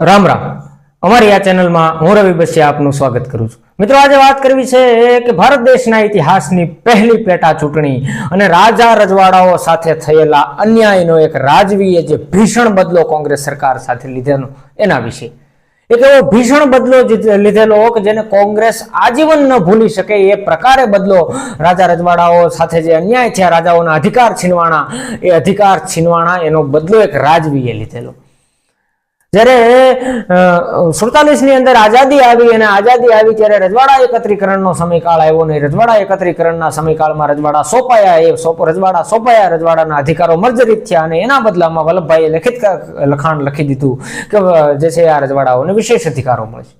રામ રામ. અમારી આ ચેનલમાં હું રવિ બસિયા આપનું સ્વાગત કરું છું. મિત્રો, આજે વાત કરવી છે કે ભારત દેશના ઇતિહાસની પહેલી પેટા ચૂંટણી અને રાજા રજવાડાઓ સાથે થયેલા અન્યાયનો એક રાજવીએ જે ભીષણ બદલો કોંગ્રેસ સરકાર સાથે લીધેલો, એના વિશે. એક એવો ભીષણ બદલો લીધેલો કે જેને કોંગ્રેસ આજીવન ન ભૂલી શકે એ પ્રકારે બદલો રાજા રજવાડાઓ સાથે જે અન્યાય થયા, રાજાઓના અધિકાર છીનવાણા એ અધિકાર છીનવાણા એનો બદલો એક રાજવીએ લીધેલો. જ્યારે સુડતાલીસની અંદર આઝાદી આવી અને આઝાદી આવી ત્યારે રજવાડા એકત્રીકરણનો સમયકાળ આવ્યો નહીં રજવાડા એકત્રીકરણના સમયકાળમાં રજવાડા સોંપાયા, એ રજવાડા સોંપાયા, રજવાડાના અધિકારો મર્જરિત થયા અને એના બદલામાં વલ્લભભાઈએ લેખિત લખાણ લખી દીધું કે જે છે આ રજવાડાઓને વિશેષ અધિકારો મળશે.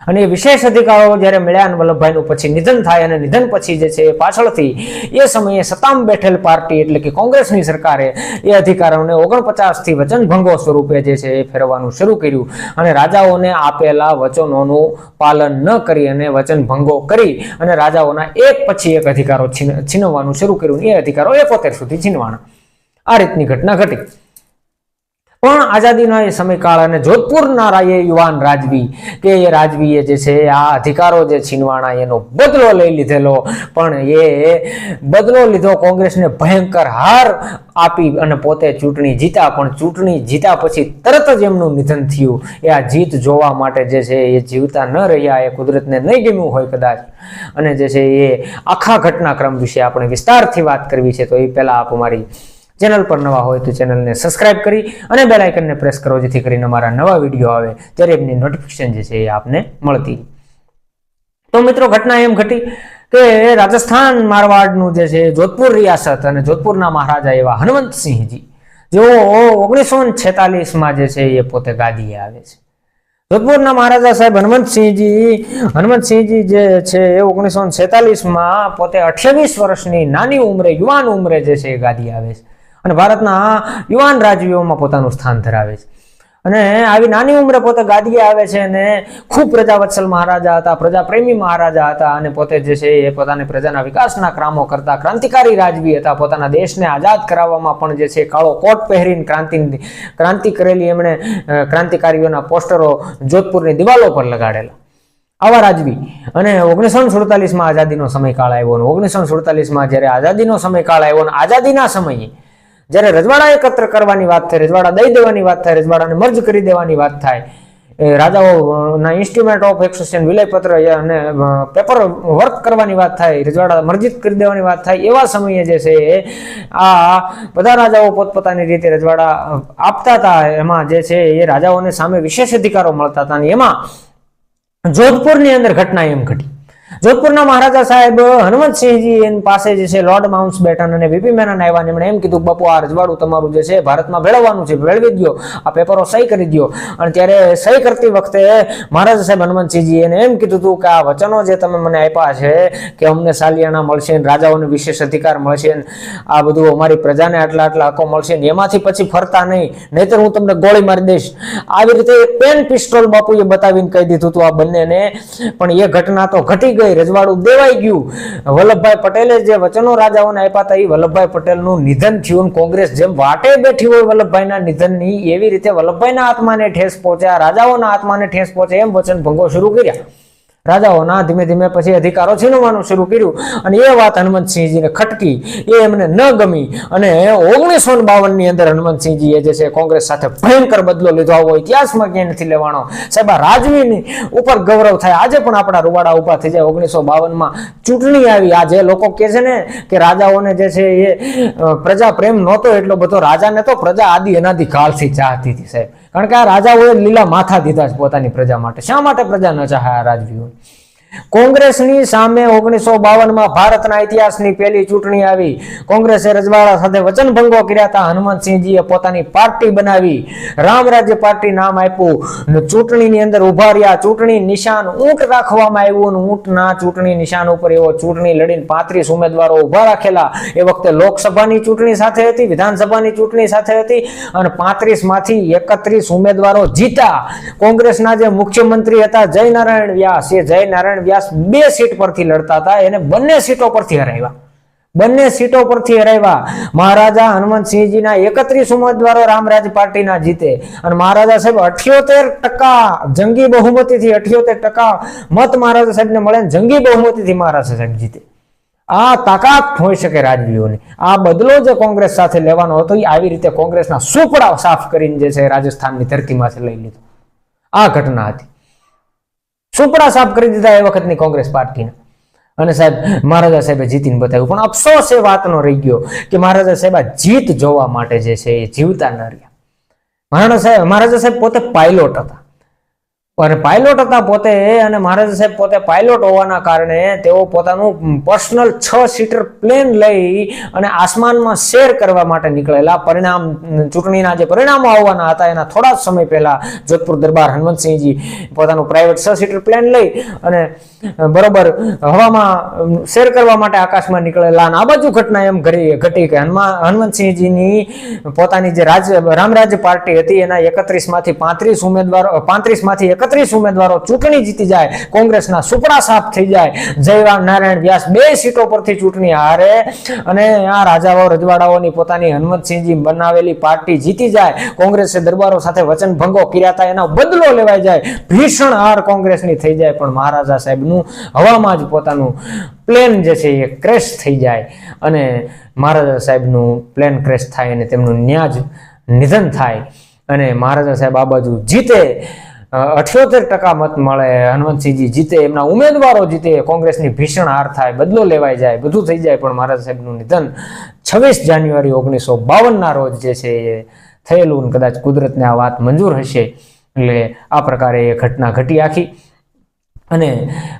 અને વિશેષ અધિકારો જ્યારે મળ્યા અને વલ્લભભાઈનું પછી નિધન થાય અને નિધન પછી જે છે એ પાછળથી એ સમયે સત્તામાં બેઠેલ પાર્ટી એટલે કે કોંગ્રેસની સરકારે એ અધિકારોને ઓગણપચાસથી વચનભંગો સ્વરૂપે જે છે એ ફેરવવાનું શરૂ કર્યું અને રાજાઓને આપેલા વચનોનું પાલન ન કરી અને વચનભંગો કરી અને રાજાઓના એક પછી એક અધિકારો છીન, છીનવવાનું શરૂ કર્યું. એ અધિકારો એકોતેર સુધી છીનવાના. આ રીતની ઘટના ઘટી. પણ આઝાદીના એ સમયકાળ અને જોધપુરના રાયે યુવાન રાજવી કે એ રાજવીએ જે છે, આ અધિકારો જે છીનવાણા એનો બદલો લઈ લીધેલો. પણ એ બદલો લીધો કોંગ્રેસને ભયંકર હાર આપી અને પોતે ચૂંટણી જીતા પણ ચૂંટણી જીતા પછી તરત જ એમનું નિધન થયું. એ આ જીત જોવા માટે જે છે, એ જીવતા ન રહ્યા. એ કુદરતને નહીં ગમ્યું હોય કદાચ. અને જે છે, એ આખા ઘટનાક્રમ વિશે આપણે વિસ્તારથી વાત કરવી છે, તો એ પહેલાં આપ અમારી ચેનલ પર નવા હોય તો ચેનલને સબસ્ક્રાઇબ કરી અને બેલ આઇકનને પ્રેસ કરો, જેથી કરીને અમારા નવા વીડિયો આવે ત્યારે એમની નોટિફિકેશન જે છે એ આપને મળતી. તો મિત્રો, ઘટના એમ ઘટી કે રાજસ્થાન મારવાડનું જે છે જોધપુર રિયાસત અને જોધપુરના મહારાજા એવા હનુમંતસિંહજી, જેઓ ઓગણીસો છેતાલીસમાં જે છે એ પોતે ગાદીએ આવે છે. જોધપુરના મહારાજા સાહેબ હનુમંતસિંહજી હનુમંતસિંહજી જે છે એ ઓગણીસો છેતાલીસમાં પોતે અઠ્યાવીસ વર્ષની નાની ઉંમરે, યુવાન ઉંમરે જે છે એ ગાદી આવે છે. અને ભારતના યુવાન રાજવીઓમાં પોતાનું સ્થાન ધરાવે છે. અને આવી નાની ઉંમરે પોતે ગાદીએ આવે છે અને ખૂબ પ્રજાવત્સલ મહારાજા હતા, પ્રજાપ્રેમી મહારાજા હતા અને પોતે જે છે એ પોતાની પ્રજાના વિકાસના કામો કરતા ક્રાંતિકારી રાજવી હતા. પોતાના દેશને આઝાદ કરાવવામાં પણ જે છે કાળો કોટ પહેરીને ક્રાંતિ ક્રાંતિ કરેલી એમણે ક્રાંતિકારીઓના પોસ્ટરો જોધપુરની દિવાલો પર લગાડેલા. આવા રાજવી. અને ઓગણીસો સુડતાલીસમાં આઝાદીનો સમયકાળ આવ્યો ઓગણીસો સુડતાલીસમાં જ્યારે આઝાદીનો સમયકાળ આવ્યો આઝાદીના સમયે જ્યારે રજવાડા એકત્ર કરવાની વાત થાય, રજવાડા દઈ દેવાની વાત થાય, રજવાડાને મર્જ કરી દેવાની વાત થાય રાજાઓના ઇન્સ્ટ્રુમેન્ટ ઓફ એક્સેશન વિલયપત્ર અને પેપર વર્ક કરવાની વાત થાય, રજવાડા મર્જિત કરી દેવાની વાત થાય, એવા સમયે જે છે આ બધા રાજાઓ પોતપોતાની રીતે રજવાડા આપતા હતા. એમાં જે છે એ રાજાઓને સામે વિશેષ અધિકારો મળતા હતા અને એમાં જોધપુરની અંદર ઘટના એમ ઘટી. જોધપુરના મહારાજા સાહેબ હનુમંતસિંહજી પાસે જે છે લોર્ડ માઉન્ટ બેટન અને વીપી મેનન આવ્યા એમણે એમ કીધું, બપો, આ રજવાડું તમારું જે છે ભારતમાં ભેળવવાનું છે, ભેળવી દો આ પેપરો સહી કરી દો અને ત્યારે સહી કરતી વખતે મહારાજા સાહેબ હનુમંતસિંહજી એને એમ કીધું હતું કે આ વચનો જે તમે મને આપ્યા છે કે અમને સાલિયાના મળશે રાજાઓને વિશેષ અધિકાર મળશે આ બધું અમારી પ્રજાને આટલા આટલા હકો મળશે એમાંથી પછી ફરતા નહીં. નહીતર હું તમને ગોળી મારી દઈશ. આવી રીતે પેન પિસ્ટોલ બાપુએ બતાવીને કહી દીધું હતું આ બંનેને. પણ એ ઘટના તો ઘટી ગઈ, રજવાડું દેવાઈ ગયું. વલ્લભભાઈ પટેલે જે વચનો રાજાઓને આપ્યા હતા એ વલ્લભભાઈ પટેલનું નિધન થયું કોંગ્રેસ જેમ વાટે બેઠી હોય વલ્લભભાઈના નિધનની, એવી રીતે વલ્લભભાઈના આત્માને ઠેસ પહોંચ્યા, રાજાઓના આત્માને ઠેસ પહોંચે એમ વચન ભંગો શરૂ કર્યા. રાજાઓના ધીમે ધીમે પછી અધિકારો છીનવવાનું શરૂ કર્યું. અને એ વાત હનુમંતસિંહજીને ખટકી. એ એમને ન ગમી. અને ઓગણીસો બાવનની અંદર હનુમંતસિંહજીએ જે છે કોંગ્રેસ સાથે ભયંકર બદલો લીધો. આવો ઇતિહાસમાં ક્યાંય નથી લેવાનો. સાહેબ રાજવીની ઉપર ગૌરવ થાય. આજે પણ આપણા રૂવાડા ઊભા થઈ જાય. ઓગણીસો બાવનમાં ચૂંટણી આવી. આજે લોકો કહે છે ને કે રાજાઓને જે છે એ પ્રજા પ્રેમ નહોતો એટલો બધો. રાજાને તો પ્રજા આદિ અનાદિ કાળથી ચાહતી હતી સાહેબ. કારણ કે આ રાજાઓએ લીલા માથા દીધા છે પોતાની પ્રજા માટે. શા માટે પ્રજા ન ચાહે આ રાજવીઓ? કોંગ્રેસની સામે ઓગણીસો બાવનમાં ભારતના ઇતિહાસની પહેલી ચૂંટણી આવી. કોંગ્રેસે રજવાડા સાથે વચનભંગો કર્યા હતા. હનુમંતસિંહજીએ પોતાની પાર્ટી બનાવી. રામ રાજ્ય પાર્ટી નામ આપ્યું. ચૂંટણીની અંદર ઊભા રહ્યા. ચૂંટણી નિશાન ઊંટ રાખવામાં આવ્યું ઊંટના ચૂંટણી નિશાન ઉપર એવો ચૂંટણી લડીને પાંત્રીસ ઉમેદવારો ઊભા રાખેલા. એ વખતે લોકસભાની ચૂંટણી સાથે હતી, વિધાનસભાની ચૂંટણી સાથે હતી અને પાંત્રીસમાંથી એકત્રીસ ઉમેદવારો જીતા કોંગ્રેસના જે મુખ્યમંત્રી હતા, જયનારાયણ વ્યાસ. એ જયનારાયણ વ્યાસ બે સીટ પરથી લડતા હતા. એને બંને સીટો પરથી હરાવ્યા. બંને સીટો પરથી હરાવ્યા. મહારાજા હનુમંતસિંહજીના એકત્રીસ ઉમેદવારો રામરાજ પાર્ટીના જીતે. અને મહારાજા સાહેબ અઠ્યોતેર ટકા જંગી બહુમતીથી અઠ્યોતેર ટકા મત મહારાજા સાહેબને મળે જંગી બહુમતીથી મહારાજા સાહેબ જીતે. આ તાકાત હોઈ શકે રાજવીઓની. આ બદલો જે કોંગ્રેસ સાથે લેવાનો હતો. એ આવી રીતે કોંગ્રેસના સુપડા સાફ કરીને જે છે રાજસ્થાનની ધરતીમાંથી લઈ લીધો. આ ઘટના હતી. સુપડા સાફ કરી દીધા એ વખતની કોંગ્રેસ પાર્ટીને. અને સાહેબ, મહારાજા સાહેબે જીતીને બતાવ્યું. પણ અફસોસ એ વાતનો રહી ગયો કે મહારાજા સાહેબ આ જીત જોવા માટે જે છે એ જીવતા ન રહ્યા. મહારાજા સાહેબ મહારાજા સાહેબ પોતે પાયલોટ હતા. અને પાયલોટ હતા પોતે અને મહારાજા સાહેબ પોતે પાયલોટ હોવાના કારણે તેઓ પોતાનું પર્સનલ છ સીટર પ્લેન લઈ અને આસમાનમાં શેર કરવા માટે નીકળેલા. પરિણામ, ચૂંટણીના જે પરિણામો આવવાના હતા, એના થોડા જ સમય પહેલા જોધપુર દરબાર હનુમંતસિંહજી પોતાનું પ્રાઇવેટ છ સીટર પ્લેન લઈ અને બરોબર હવામાં શેર કરવા માટે આકાશમાં નીકળેલા. અને આ બાજુ ઘટના એમ ઘડી ઘટી કે હનુમાન હનુમંતસિંહજીની પોતાની જે રાજ રામરાજ્ય પાર્ટી હતી, એના એકત્રીસમાંથી પાંત્રીસ ઉમેદવારો પાંત્રીસમાંથી એકત્રીસ ઉમેદવારો ચૂંટણી જીતી જાય, કોંગ્રેસના સુપડા સાફ થઈ જાય. જયરામ નારાયણ વ્યાસ બે સીટો પરથી ચૂંટણી હારે અને આ રાજાઓ, રજવાડાઓની પોતાની હનુમંતસિંહજી બનાવેલી પાર્ટી જીતી જાય. કોંગ્રેસે દરબારો સાથે વચન ભંગો કર્યા હતા, એનો બદલો લેવાઈ જાય. ભીષણ હાર કોંગ્રેસની થઈ જાય, પણ મહારાજા સાહેબનું હવામાં જ પોતાનું પ્લેન જે છે એ ક્રેશ થઈ જાય અને મહારાજા સાહેબનું પ્લેન ક્રેશ થાય અને તેમનું ન્યાજ નિધન થાય અને મહારાજા સાહેબ આ બાજુ જીતે. અઠ્યોતેર ટકા મત મળે, હનુમંતસિંહજી જીતે, એમના ઉમેદવારો જીતે, કોંગ્રેસની ભીષણ હાર થાય, બદલો લેવાઈ જાય, બધું થઈ જાય, પણ મહારાજ સાહેબનું નિધન છવ્વીસ જાન્યુઆરી ઓગણીસો બાવનના રોજ જે છે એ થયેલું કદાચ કુદરતને આ વાત મંજૂર હશે, એટલે આ પ્રકારે એ ઘટના ઘટી આખી. અને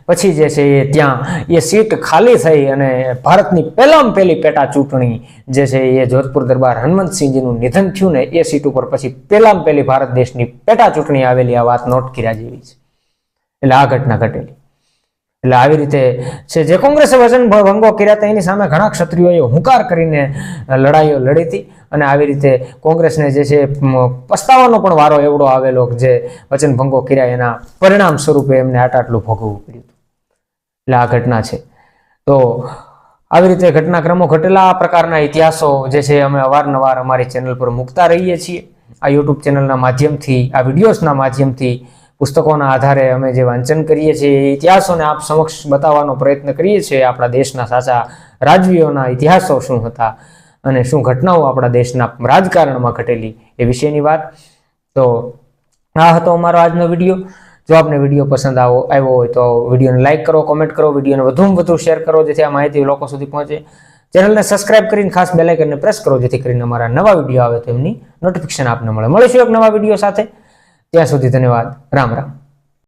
પછી જે છે એ ત્યાં એ સીટ ખાલી થઈ અને ભારતની પહેલામાં પહેલી પેટા ચૂંટણી જે છે એ જોધપુર દરબાર હનુમંતસિંહજીનું નિધન થયું ને એ સીટ ઉપર પછી પહેલામાં પહેલી ભારત દેશની પેટા ચૂંટણી આવેલી, આ વાત નોટ કર્યા જેવી છે. એટલે આ ઘટના ઘટેલી. એટલે આવી રીતે છે. જે કોંગ્રેસે વચન ભંગો કર્યા હતા, એની સામે ઘણા ક્ષત્રિયોએ હુંકાર કરીને લડાઈઓ લડી હતી. અને આવી રીતે કોંગ્રેસને જે છે પસ્તાવાનો પણ વારો એવડો આવેલો જે વચન ભંગો કર્યા, એના પરિણામ સ્વરૂપે એમને આટ આટલું ભોગવવું પડ્યું એટલે આ ઘટના છે. તો આવી રીતે ઘટનાક્રમો ઘટેલા આ પ્રકારના ઇતિહાસો જે છે, અમે અવારનવાર અમારી ચેનલ પર મૂકતા રહીએ છીએ. આ યુટ્યુબ ચેનલના માધ્યમથી, આ વિડીયોઝના માધ્યમથી પુસ્તકોના આધારે અમે જે વાંચન કરીએ છીએ એ ઇતિહાસોને આપ સમક્ષ બતાવવાનો પ્રયત્ન કરીએ છીએ આપણા દેશના સાચા રાજવીઓના ઇતિહાસો શું હતા અને શું ઘટનાઓ આપણા દેશના રાજકારણમાં ઘટેલી એ વિશેની વાત. તો આ હતો અમારો આજનો વીડિયો. જો આપને વીડિયો પસંદ આવો આવ્યો હોય તો વિડીયોને લાઇક કરો, કોમેન્ટ કરો, વિડીયોને વધુમાં વધુ શેર કરો જેથી આ માહિતી લોકો સુધી પહોંચે. ચેનલને સબસ્ક્રાઇબ કરીને ખાસ બેલાઇકનને પ્રેસ કરો જેથી કરીને અમારા નવા વીડિયો આવે તો એમની નોટિફિકેશન આપને મળે. મળીશું એક નવા વીડિયો સાથે. ત્યાં સુધી ધન્યવાદ. રામ રામ.